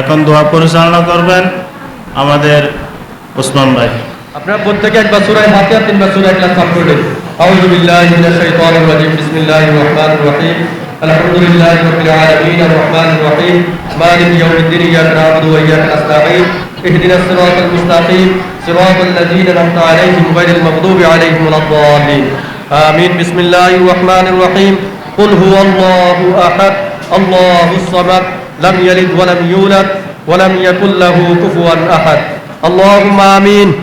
এখন দোয়া পরিচালনা করবেন আমাদের ওসমান ভাই আপনারা প্রত্যেকে একবার সূরায় ফাতিহা তিনবার সূরা ইখলাস পাঠ করবেন আউযু বিল্লাহি মিনাশ শাইতানির রাজিম বিসমিল্লাহির রহমানির রহিম আলহামদুলিল্লাহি রাব্বিল আলামিন আর রহমানির রহিম মালিক ইয়াউমিদ্দিন ইয়াকা না'বুদু ওয়া ইয়াকা নাস্তাঈন اهدنا الصراط المستقيم صراط الذين أنعمت عليهم غير المغضوب عليهم ولا الضالين آمين بسم الله الرحمن الرحيم قل هو الله أحد الله الصمد لم يلد ولم يولد ولم يكن له كفوا أحد. اللهم آمين.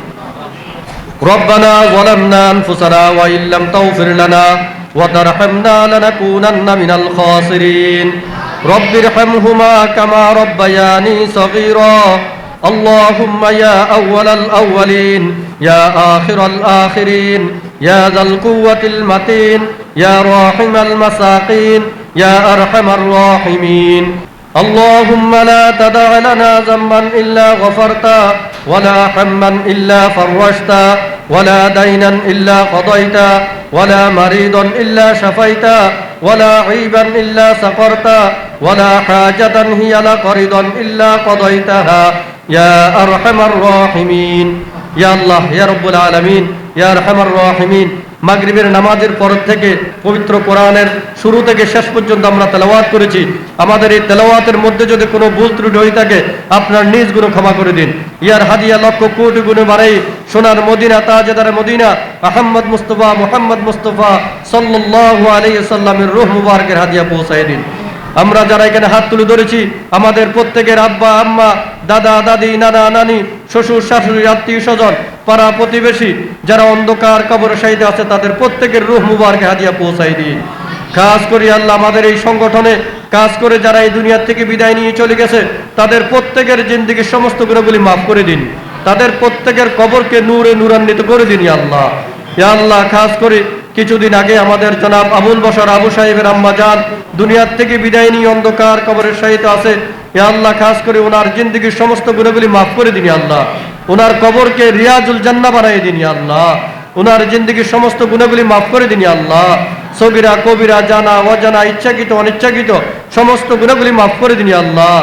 ربنا ظلمنا أنفسنا وإن لم تغفر لنا وترحمنا لنكونن من الخاسرين. رب ارحمهما كما ربياني صغيرا. اللهم يا أول الأولين يا آخر الآخرين يا ذا القوة المتين يا راحم المساقين يا أرحم الراحمين. اللهم لا تدع لنا ذنبا إلا غفرته ولا حما إلا فرجته ولا دينا إلا قضيته ولا مريضا إلا شفيته ولا عيبا إلا سقرته ولا حاجة هي لك رضا إلا قضيتها. يا أرحم الراحمين. يا الله يا رب العالمين. يا أرحم الراحمين. মাগরিবের নামাজের পর থেকে পবিত্র কোরআনের শুরু থেকে শেষ পর্যন্ত আমরা তেলাওয়াত করেছি। আমাদের এই তেলাওয়াতের মধ্যে যদি কোনো ভুল ত্রুটি হয়ে থাকে, আপনার নিজ গুণ ক্ষমা করে দিন। ইয়ার হাদিয়া লক্ষ কোটি গুণে বাড়াই সোনার Medina, তাজেদার Medina, Ahmad Mustafa, Muhammad Mustafa সাল্লাল্লাহু আলাইহি সাল্লামের রূহ মুবারকের হাদিয়া পৌঁছায় দিন। আমরা যারা এখানে হাত তুলে ধরেছি, আমাদের প্রত্যেকের আব্বা, আম্মা, দাদা, দাদি, নানা, নানি, শ্বশুর, শাশুড়ি আত্মীয় স্বজন পাড়া প্রতিবেশী যারা অন্ধকার কবর সাইডে আছে, তাদের প্রত্যেকের রুহ মুবারকে হাদিয়া পৌঁছাই দিই কাজ করি আল্লাহ আমাদের এই সংগঠনে কাজ করে যারা এই দুনিয়ার থেকে বিদায় নিয়ে চলে গেছে, তাদের প্রত্যেকের জিন্দিগির সমস্ত গুণগুলি মাফ করে দিন। তাদের প্রত্যেকের কবরকে নূরে নূরান্বিত করে দিন আল্লাহ। আল্লাহ, খাস করে কিছুদিন আগে আমাদের জনাব আবুল বসর আবু সাহেবের আম্মা যান দুনিয়ার থেকে বিদায় নিয়ে অন্ধকার কবরের সাহিত্য আছে। ইয়া আল্লাহ, খাস করে ওনার জিন্দগির সমস্ত গুণগুলি মাফ করে দিন আল্লাহ। ওনার কবরকে রিয়াজুল জান্না বানাই দিন আল্লাহ। ওনার জিন্দগির সমস্ত গুণগুলি মাফ করে দিন আল্লাহ। সবিরা কবিরা, জানা, অজানা, ইচ্ছাকৃত, অনিচ্ছাকৃত, সমস্ত গুণগুলি মাফ করে দিন আল্লাহ।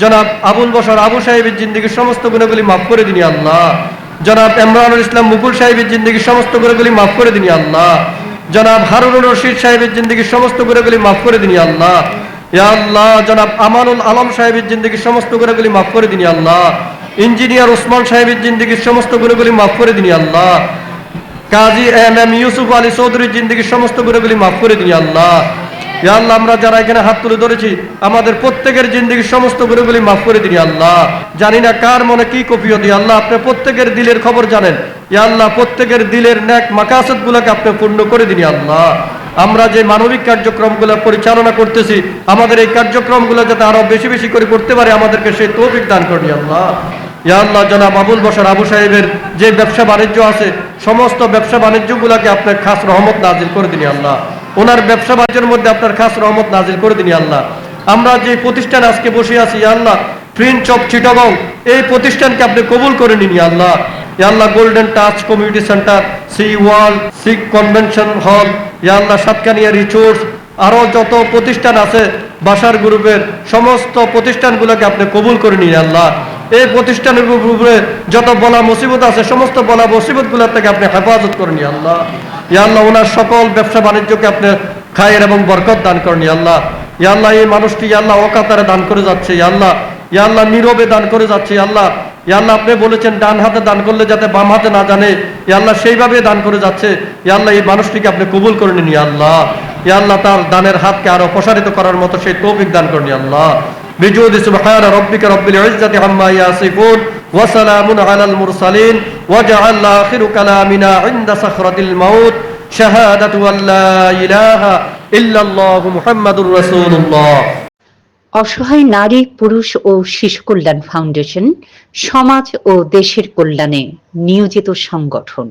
জনাব আবুল বসর আবু সাহেবের জিন্দগির সমস্ত গুণগুলি মাফ করে দিন আল্লাহ। জনাব ইমরানুল ইসলাম মুকুল সাহেবের জিন্দগির সমস্ত গুণগুলি মাফ করে দিন আল্লাহ। জনাব হারুনুর রশিদ সাহেবের জিন্দগির সমস্ত গুণাগুলি মাফ করে দিন আল্লাহ। ইয়া আল্লাহ, জনাব আমানুল আলম সাহেবের জিন্দগির সমস্ত গুণাগুলি মাফ করে দিন আল্লাহ। ইঞ্জিনিয়ার ওসমান সাহেবের জিন্দগির সমস্ত গুণাগুলি মাফ করে দিন আল্লাহ। কাজী এম এম ইউসুফ আলী চৌধুরীর জিন্দগির সমস্ত গুণাগুলি মাফ করে দিন আল্লাহ। ইয়া আল্লাহ, আমরা যারা এখানে হাত তুলে ধরেছি, আমাদের প্রত্যেকের জিন্দগির সমস্ত গুণাগুলি মাফ করে দিন আল্লাহ। জানি না কার মনে কি কপিও দিয়ে আল্লাহ, আপনি প্রত্যেকের দিলের খবর জানেন। ইয়া আল্লাহ, প্রত্যেকের দিলের ন্যাক মাকাসত গুলাকে আপনি পূর্ণ করে দিন আল্লাহ। আমরা যে মানবিক কার্যক্রমগুলো পরিচালনা করতেছি, আমাদের এই কার্যক্রমগুলো যাতে আরও বেশি বেশি করে করতে পারে, আমাদেরকে সেই তৌফিক দান ইয়া আল্লাহ। আল্লাহ জনাব আবুল বসর আবু সাহেবের যে ব্যবসা বাণিজ্য আছে, সমস্ত ব্যবসা বাণিজ্যগুলোকে আপনার খাস রহমত নাজিল করে দিন আল্লাহ। ওনার ব্যবসা বাণিজ্যের মধ্যে আপনার খাস রহমত নাজিল করে দিন আল্লাহ। আমরা যে প্রতিষ্ঠান আজকে বসে আছি আল্লাহ প্রিন্ট অফ চিটাগং এই প্রতিষ্ঠানকে আপনি কবুল করে নিন আল্লাহ। ইয়া আল্লাহ গোল্ডেন টাচ কমিউনিটি সেন্টার সি ওয়াল সিক কনভেনশন হল ইয়া আল্লাহ, সাতকানিয়া রিচোর্স আরও যত প্রতিষ্ঠান আছে বাসার গ্রুপের সমস্ত প্রতিষ্ঠানগুলোকে আপনি কবুল করে নিন আল্লাহ। এই প্রতিষ্ঠানের উপরে যত বলা মুসিবত আছে, সমস্ত বলা মুসিবতগুলোর থেকে আপনি হেফাজত করেন আল্লাহ। ইয়া আল্লাহ ওনার সকল ব্যবসা বাণিজ্যকে আপনি খায়ের এবং বরকত দান করেন আল্লাহ। ইয়া আল্লাহ, এই মানুষটি আল্লাহ, অকাতারে দান করে যাচ্ছে আল্লাহ। ইয়া আল্লাহ, নীরবে দান করে যাচ্ছে আল্লাহ। ইয়া আল্লাহ, আপনি বলেছেন, ডান হাতে দান করলে যাতে বাম হাতে না জানে ইয়া আল্লাহ সেইভাবে দান করে যাচ্ছে। ইয়া আল্লাহ, এই মানুষটিকে আপনি কবুল করে নিন ইয়া আল্লাহ। ইয়া আল্লাহ, তার দানের হাতকে আরও প্রসারিত করার মতো সেই তৌফিক দান করেন আল্লাহ। بجود سبحان ربك رب العزة عما يصفون وسلام على المرسلين وجعل آخر كلامنا عند صخرة الموت شهادة أن لا إله إلا الله محمد رسول الله অসহায় নারী পুরুষ ও শিশু কল্যাণ ফাউন্ডেশন সমাজ ও দেশের কল্যাণে নিয়োজিত সংগঠন